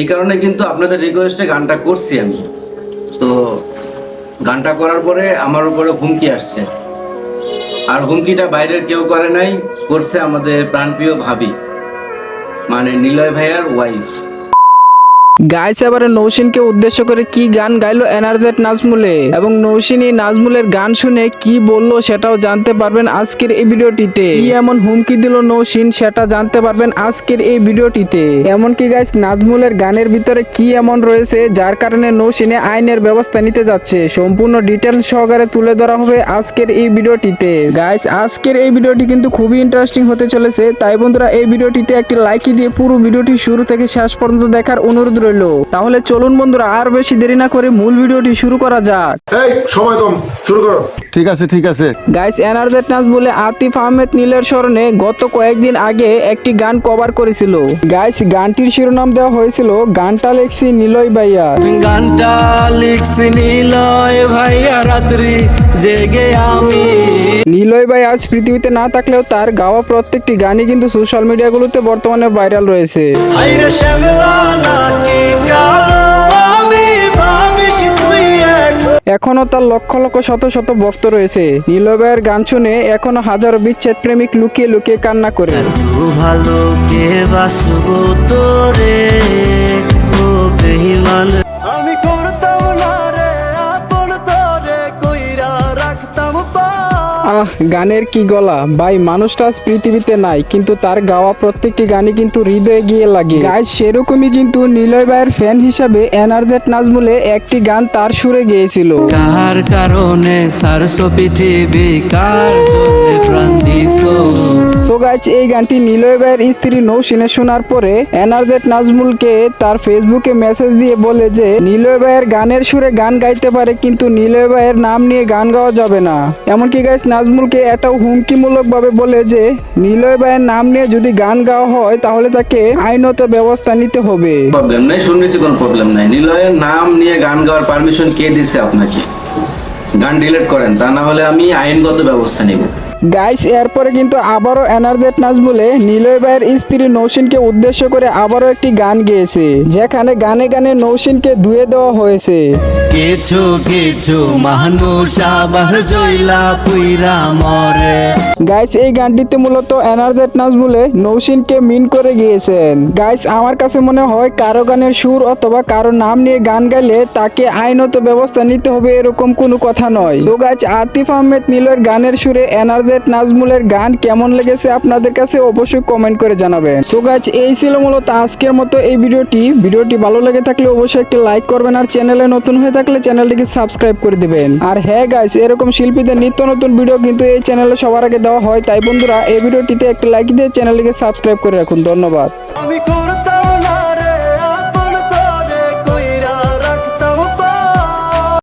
এই কারণে কিন্তু আপনাদের রিকোয়েস্টে গানটা করছি আমি। তো গানটা করার পরে আমার উপরে হুমকি আসছে। আর হুমকিটা বাইরের কেউ করে নাই, করছে আমাদের প্রাণপ্রিয় ভাবি মানে নিলয় ভাইয়ার ওয়াইফ গাইস এবারে নৌসিনকে উদ্দেশ্য করে কি গান গাইলো এনার্জেট নাজমুলে? এবং নৌসিনী নাজমুলের গান শুনে কি বলল সেটাও জানতে পারবেন আজকের এই ভিডিওটিতে। কি এমন হুমকি দিল নৌসিন সেটা জানতে পারবেন আজকের এই ভিডিওটিতে। এমনকি গাইস নাজমুলের গানের ভিতরে কি এমন রয়েছে যার কারণে নৌসিনে আইনের ব্যবস্থা নিতে যাচ্ছে। সম্পূর্ণ ডিটেল সহকারে তুলে ধরা হবে আজকের এই ভিডিওটিতে। গাইস, আজকের এই ভিডিওটি কিন্তু খুবই ইন্টারেস্টিং হতে চলেছে। তাই বন্ধুরা, এই ভিডিওটিতে একটি লাইক দিয়ে পুরো ভিডিওটি শুরু থেকে শেষ পর্যন্ত দেখার অনুরোধ রইল। তাহলে চলুন বন্ধুরা আর বেশি দেরি না করে মূল ভিডিওটি শুরু করা যাক। এই সময় কম শুরু করো। ঠিক আছে ঠিক আছে। গাইস এনার্জেট নাচ বলে আতিফ আহমেদ নীলের স্মরণে গত কয়েকদিন আগে একটি গান কভার করেছিল। গাইস গানটির শিরোনাম দেওয়া হয়েছিল গানটা লেখছি নিলয় ভাইয়া। গানটা লিখছি নিলয় ভাইয়া রাত্রি জেগে আমি। নিলয় ভাই আজ পৃথিবীতে না থাকলেও তার গাওয়া প্রত্যেকটি গানই কিন্তু সোশ্যাল মিডিয়াগুলোতে বর্তমানে ভাইরাল রয়েছে। এখন এখনও তার লক্ষ লক্ষ শত শত ভক্ত রয়েছে। নীলবায়ের গান শুনে এখনও হাজারো বিচ্ছেদ প্রেমিক লুকিয়ে লুকিয়ে কান্না করে। ভালো কে বাসবো তোরে, ও বেহিমান আহ গানের কি গলা? ভাই, মানুষটা আজ পৃথিবীতে নাই, কিন্তু তার গাওয়া প্রত্যেকটি গানে কিন্তু হৃদয়ে গিয়ে লাগে। গাইজ, সেরকমই কিন্তু নিলয় ভাইয়ের ফ্যান হিসাবে এনার্জেট নাজমুলে একটি গান তার সুরে গিয়েছিল। তার কারণে সারস পৃথিবী কার সো গাইজ এই গানটি নিলয় ভাইয়ের স্ত্রী নৌসিনে শোনার পরে এনার্জেট নাজমুলকে তার ফেসবুকে মেসেজ দিয়ে বলে যে, নিলয় গানের সুরে গান গাইতে পারে, কিন্তু নিলয় নাম নিয়ে গান গাওয়া যাবে না। এমনকি গাইজ নাজমুলকে এটাও হুমকিমূলকভাবে বলে যে, নিলয় নাম নিয়ে যদি গান গাওয়া হয়, তাহলে তাকে আইনত ব্যবস্থা নিতে হবে। প্রবলেম নাই শুনেছি কোনো প্রবলেম নাই। নিলয়ের নাম নিয়ে গান গাওয়ার পারমিশন কে দিছে আপনাকে? গান ডিলিট করেন, তা না হলে আমি আইনগত ব্যবস্থা নিব। গাইস এরপরে কিন্তু আবারও এনার্জেট নাচ বলে নিলয় ভাইয়ের স্ত্রী নৌসিনকে উদ্দেশ্য করে আবারও একটি গান গেয়েছে যেখানে গানে গানে নৌসিনকে ধুয়ে দেওয়া হয়েছে। কিছু কিছু মানুষ আবার জইলা পুইরা মরে। গাইস এই গানটিতে মূলত এনার্জেট নাজমুলে নৌসিনকে মিন করে গিয়েছেন। গাইস আমার কাছে মনে হয় কারও গানের সুর অথবা কারও নাম নিয়ে গান গাইলে তাকে আইনত ব্যবস্থা নিতে হবে এরকম কোনো কথা নয়। সো গাইস আতিফ আহমেদ নীলের গানের সুরে এনার্জেট নাজমুলের গান কেমন লেগেছে আপনাদের কাছে অবশ্যই কমেন্ট করে জানাবেন। সো গাইস এই ছিল মূলত আজকের মতো এই ভিডিওটি। ভিডিওটি ভালো লেগে থাকলে অবশ্যই একটি লাইক করবেন আর চ্যানেলে নতুন হয়ে থাকলে চ্যানেলটিকে সাবস্ক্রাইব করে দিবেন। আর হ্যাঁ গাইস এরকম শিল্পীদের নিত্য নতুন ভিডিও কিন্তু এই চ্যানেলে সবার আগে দেওয়া হয়। তাই বন্ধুরা, এই ভিডিওটিতে একটি লাইক দিয়ে চ্যানেলটিকে সাবস্ক্রাইব করে রাখুন। ধন্যবাদ।